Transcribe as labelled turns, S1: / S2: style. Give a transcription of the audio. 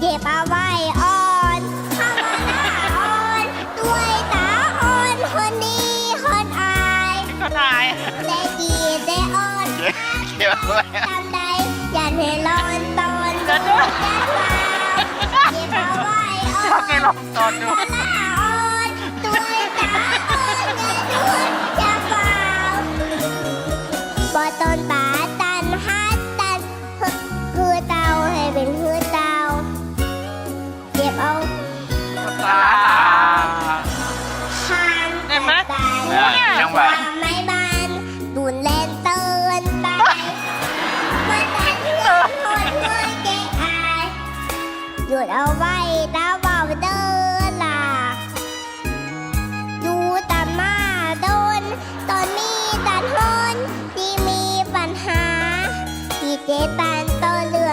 S1: เก็บเอาไว้อ่อนข้ามาหน้าอ่อนด้วยตาอ่อนคนดีคนอาย
S2: ก็ตาย
S1: ได้ดีได้อ่อน
S2: เก็บไว้
S1: ทำใดอย่าให้ร้อนตอนร้อนอย่าเปล่าเก็บเอาไว้อ่อ
S2: ชอบไง
S1: น
S2: ลองตอนดู
S1: หน้างไป ทำไม่บ้านดุนเลเตือนไปมันทำให้คนหัวใจหายหยุดเอา
S2: ไว้
S1: แล้ว
S2: เบาเดินล่ะ
S1: ดูตามาโดน ตอนมีตัดนที่มีปัญหาที่เจตัน